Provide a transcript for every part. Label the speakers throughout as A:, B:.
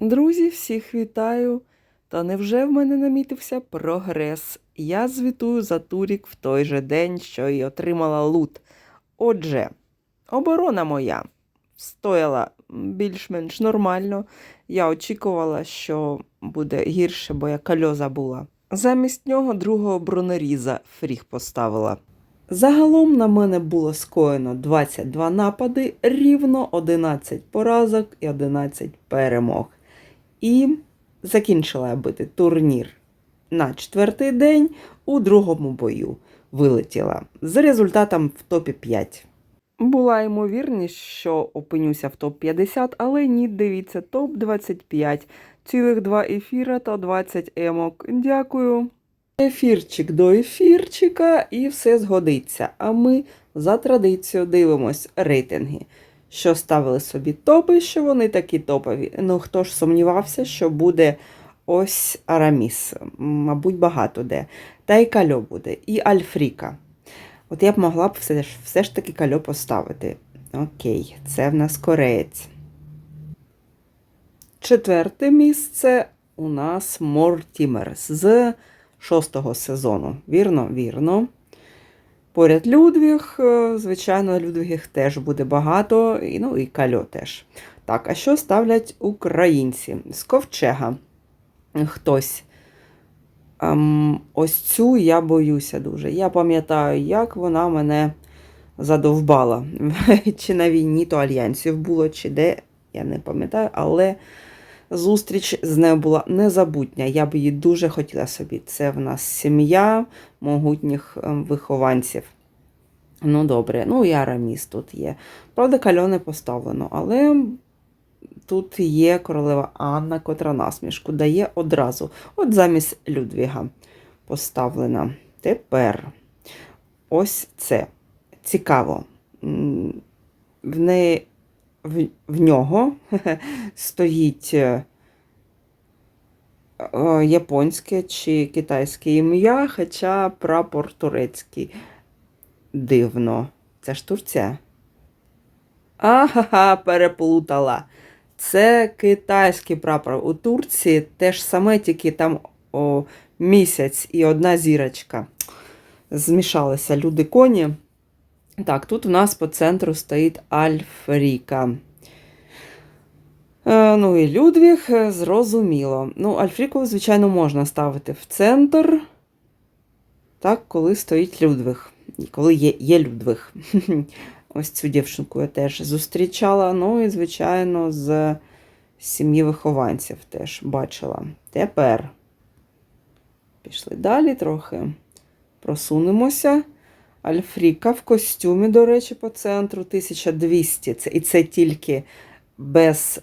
A: Друзі, всіх вітаю! Та невже в мене намітився прогрес? Я звітую за Турік в той же день, що й отримала лут. Отже, оборона моя стояла більш-менш нормально. Я очікувала, що буде гірше, бо я кальоза була. Замість нього другого бронеріза фріг поставила. Загалом на мене було скоєно 22 напади, рівно 11 поразок і 11 перемог. І закінчила бити турнір на четвертий день у другому бою. Вилетіла з результатом в топі 5. Була ймовірність, що опинюся в топ-50, але ні, дивіться, топ-25. Цілих два ефіра та 20 емок. Дякую. Ефірчик до ефірчика і все згодиться. А ми за традицією дивимось рейтинги. Що ставили собі топи, що вони такі топові. Ну, хто ж сумнівався, що буде ось Араміс, мабуть, багато де. Та й Кальо буде, і Альфріка. От я б могла б все ж, все ж таки Кальо поставити. Окей, це в нас кореєць. Четверте місце у нас Мортімерс з шостого сезону. Вірно, вірно. Поряд Людвіг, е, звичайно, Людвігів теж буде багато, і, ну і Кальо теж. Так, а що ставлять українці? З ковчега. Хтось. Ем, ось цю я боюся дуже. Я пам'ятаю, як вона мене задовбала. чи на війні, то альянсів було, чи де, я не пам'ятаю, але зустріч з нею була незабутня. Я б її дуже хотіла собі. Це в нас сім'я могутніх ем, вихованців. Ну, добре, ну і Араміс тут є. Правда, кальоне поставлено, але тут є королева Анна, котра насмішку дає одразу. От замість Людвіга поставлена. Тепер ось це. Цікаво. В неї в, в нього стоїть е, е, японське чи китайське ім'я, хоча прапор турецький. Дивно. Це ж Турція. Ага, переплутала. Це китайський прапор. У Турції теж саме, тільки там о, місяць і одна зірочка. Змішалися люди коні. Так, тут у нас по центру стоїть Альфріка. Е, ну і Людвіг, е, зрозуміло. Ну, Альфріку, звичайно, можна ставити в центр. Так, коли стоїть Людвиг. І коли є, є Людвиг. Ось цю дівчинку я теж зустрічала. Ну і, звичайно, з сім'ї вихованців теж бачила. Тепер пішли далі трохи. Просунемося. Альфріка в костюмі, до речі, по центру 1200. Це, і це тільки без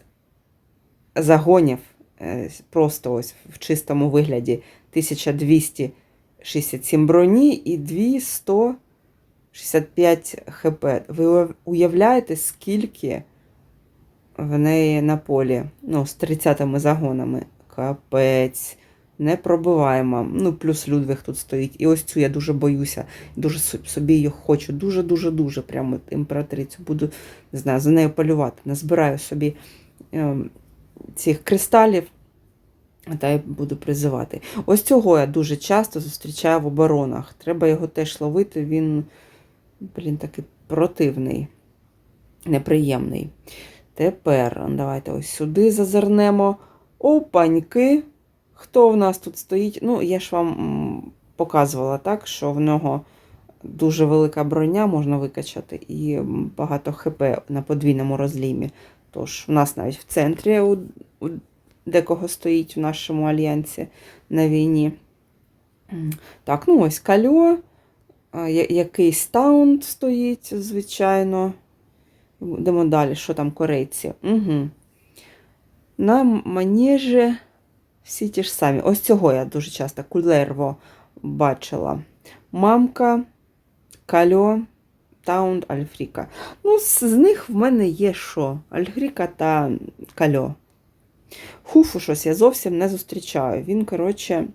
A: загонів, е, просто ось в чистому вигляді 1267 броні і 265 хп. Ви уявляєте, скільки в неї на полі? Ну, з 30 загонами. Капець. Не пробиваємо. Ну, плюс Людвиг тут стоїть. І ось цю я дуже боюся. Дуже собі її хочу. Дуже-дуже-дуже прямо імператрицю. Буду, не знаю, за нею полювати. Назбираю собі е, цих кристалів. Та й буду призивати. Ось цього я дуже часто зустрічаю в оборонах. Треба його теж ловити, він, блін, такий противний, неприємний. Тепер давайте ось сюди зазирнемо. Опаньки. Хто в нас тут стоїть? Ну, я ж вам показувала так, що в нього дуже велика броня можна викачати і багато ХП на подвійному розлімі. Тож, в нас навіть в центрі у, у декого стоїть в нашому альянсі на війні. Так, ну ось кальо, якийсь таунт стоїть, звичайно. Йдемо далі, що там корейці. Угу. На манежі всі ті ж самі. Ось цього я дуже часто кулерво бачила. Мамка, кальо, Таунд, Альфріка. Ну, з, них в мене є що? Альфріка та кальо. Хуфу щось я зовсім не зустрічаю. Він, коротше,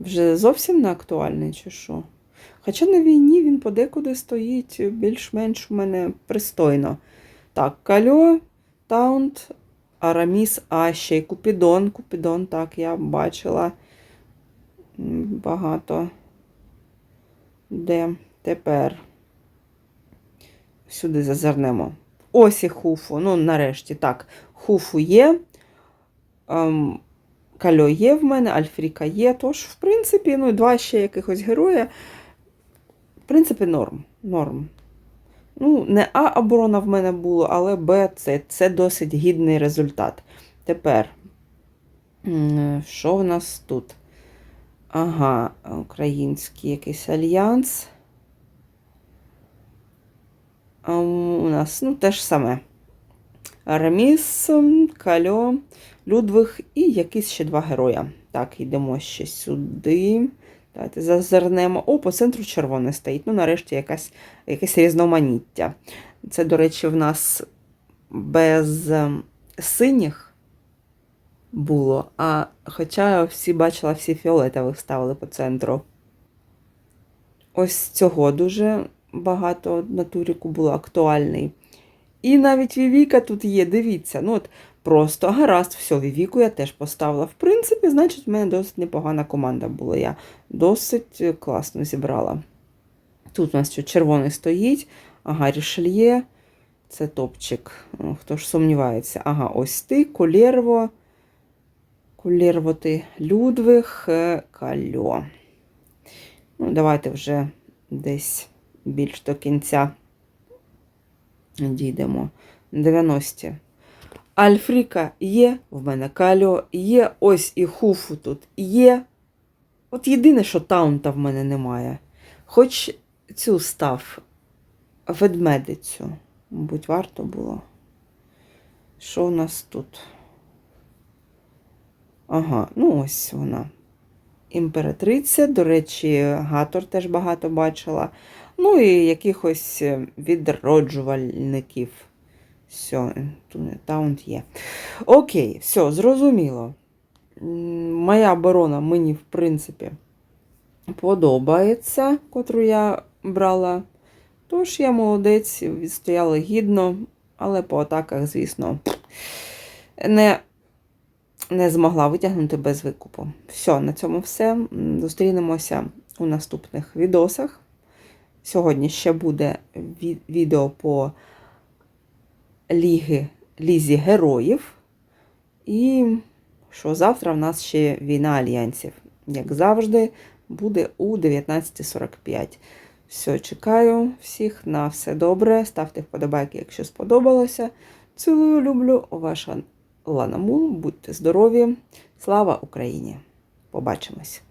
A: вже зовсім не актуальний, чи що. Хоча на війні він подекуди стоїть більш-менш у мене пристойно. Так, кальо, Таунд, Араміс, а ще й Купідон. Купідон, так, я бачила багато. Де тепер? Сюди зазирнемо. Ось і хуфу. Ну, нарешті, так. Хуфу є. Ем, Кальо є в мене, Альфріка є. Тож, в принципі, ну, два ще якихось героя. В принципі, норм. Норм. Ну, не А оборона в мене було, але Б це, це досить гідний результат. Тепер, що в нас тут? Ага, український якийсь альянс. У нас ну, те ж саме. Араміс, Кальо, Людвиг і якісь ще два героя. Так, йдемо ще сюди. Давайте зазирнемо. О, по центру червоне стоїть. Ну, нарешті якась, якесь різноманіття. Це, до речі, в нас без ем, синіх було, а хоча всі бачила, всі фіолетових ставили по центру. Ось цього дуже багато на туріку було актуальний. І навіть Вівіка тут є, дивіться. Ну от Просто гаразд, все, Вівіку я теж поставила. В принципі, значить, в мене досить непогана команда була. Я досить е, класно зібрала. Тут у нас що червоний стоїть, ага, Рішельє, це топчик. Хто ж сумнівається? Ага, ось ти, Колєрво, Колєрво ти, Людвиг, е, Кальо. Ну, давайте вже десь більш до кінця дійдемо. 90-ті. Альфріка є, в мене кальо є, ось і хуфу тут є. От єдине, що таунта в мене немає. Хоч цю став ведмедицю, мабуть, варто було. Що у нас тут? Ага, ну ось вона. Імператриця, до речі, Гатор теж багато бачила. Ну і якихось відроджувальників. Все, таунт є. Окей, все, зрозуміло. Моя оборона мені, в принципі, подобається, котру я брала. Тож я молодець, відстояла гідно, але по атаках, звісно, не, не змогла витягнути без викупу. Все, на цьому все. Зустрінемося у наступних відосах. Сьогодні ще буде ві- відео по ліги, лізі героїв. І що завтра в нас ще війна альянсів. Як завжди, буде у 19.45. Все, чекаю всіх на все добре. Ставте вподобайки, якщо сподобалося. Цілую, люблю. Ваша Лана Мул. Будьте здорові. Слава Україні! Побачимось!